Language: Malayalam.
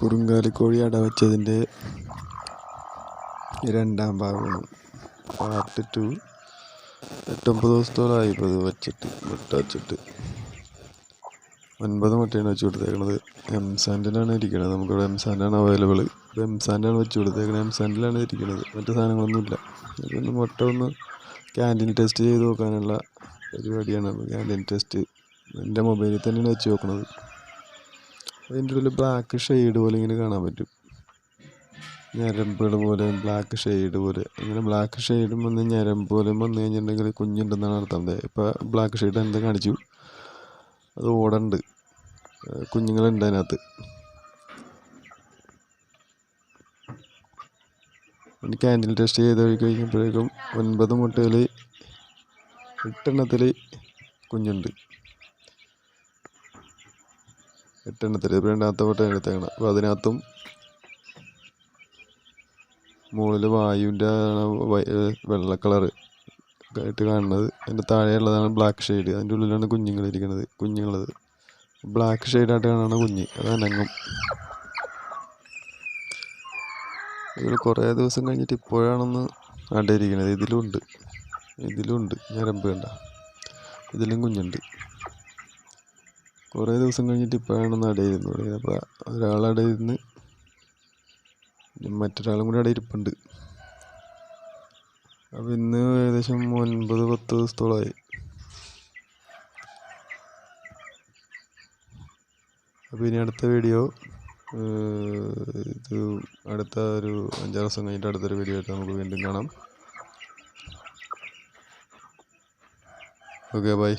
കുറുങ്കാലിക്കോഴി അടവച്ചതിന്റെ രണ്ടാം ഭാഗമാണ്. പാർട്ട് ടു എട്ടൊമ്പത് ദിവസത്തോളമായി ഇത് വെച്ചിട്ട് മുട്ട വച്ചിട്ട്. ഒൻപത് മുട്ടയാണ് വെച്ച് കൊടുത്തേക്കണത്. എംസാൻഡിലാണ് ഇരിക്കണത്. നമുക്കിവിടെ എം സാൻഡാണ് അവൈലബിൾ ഇപ്പോൾ എംസാൻഡാണ് വെച്ച് കൊടുത്തേക്കണത്. എംസാൻഡിലാണ് ഇരിക്കണത്. മറ്റു സാധനങ്ങളൊന്നുമില്ല ഇതൊന്ന് മുട്ട ഒന്ന് ക്യാന്റീൻ ടെസ്റ്റ് ചെയ്ത് നോക്കാനുള്ള പരിപാടിയാണ്. ക്യാന്റീൻ ടെസ്റ്റ് എന്റെ മൊബൈലിൽ തന്നെയാണ് വെച്ച് നോക്കണത്. അതിന്റെ ഉള്ളിൽ ബ്ലാക്ക് ഷെയ്ഡ് പോലെ ഇങ്ങനെ കാണാൻ പറ്റും. ഞരമ്പുകൾ പോലെ ബ്ലാക്ക് ഷെയ്ഡ് പോലെ. ഇങ്ങനെ ബ്ലാക്ക് ഷെയ്ഡും വന്ന് ഞരമ്പ് പോലെ വന്നു കഴിഞ്ഞിട്ടുണ്ടെങ്കിൽ കുഞ്ഞുണ്ടെന്നാണ് അർത്ഥം. ഇപ്പോൾ ബ്ലാക്ക് ഷെയ്ഡ് എന്താ കാണിച്ചു? അത് ഓടണ്ട്. കുഞ്ഞുങ്ങളുണ്ട് അതിനകത്ത്. ക്യാൻഡിൽ ടെസ്റ്റ് ചെയ്ത് കഴിഞ്ഞപ്പോഴേക്കും ഒൻപത് മുട്ടയിൽ എട്ടെണ്ണത്തിൽ കുഞ്ഞുണ്ട്. എട്ടെണ്ണത്തിൽ ഇപ്പോൾ രണ്ടാമത്തെ മുട്ട എടുത്തേക്കണം അപ്പോൾ അതിനകത്തും മുകളിൽ വായുവിന്റെ വെള്ള കളർ ആയിട്ട് കാണുന്നത്. അതിന്റെ താഴെയുള്ളതാണ് ബ്ലാക്ക് ഷെയ്ഡ് അതിന്റെ ഉള്ളിലാണ് കുഞ്ഞുങ്ങളിരിക്കുന്നത് കുഞ്ഞുങ്ങളത്. ബ്ലാക്ക് ഷെയ്ഡായിട്ട് കാണുന്ന കുഞ്ഞ്. അത് അനങ്ങും. ഇതിൽ കുറേ ദിവസം കഴിഞ്ഞിട്ട് ഇപ്പോഴാണെന്ന് അടയിരിക്കുന്നത് ഇതിലുണ്ട്. ഇതിലുണ്ട്. ഞരമ്പ് കണ്ട. ഇതിലും കുഞ്ഞുണ്ട്. കുറേ ദിവസം കഴിഞ്ഞിട്ട് ഇപ്പോഴാണെന്ന് നിന്ന് തുടങ്ങിയത് അപ്പോൾ ഒരാളടയിരുന്ന് മറ്റൊരാളും കൂടി അവിടെ ഇരിപ്പുണ്ട് അപ്പോൾ ഇന്ന് ഏകദേശം ഒൻപത് പത്ത് ദിവസത്തോളമായി. അപ്പോൾ ഇനി അടുത്ത വീഡിയോ ഇത് അടുത്ത ഒരു അഞ്ചാറ് ദിവസം കഴിഞ്ഞിട്ട് അടുത്തൊരു വീഡിയോ ആയിട്ട് നമുക്ക് വീണ്ടും കാണാം. Okay bye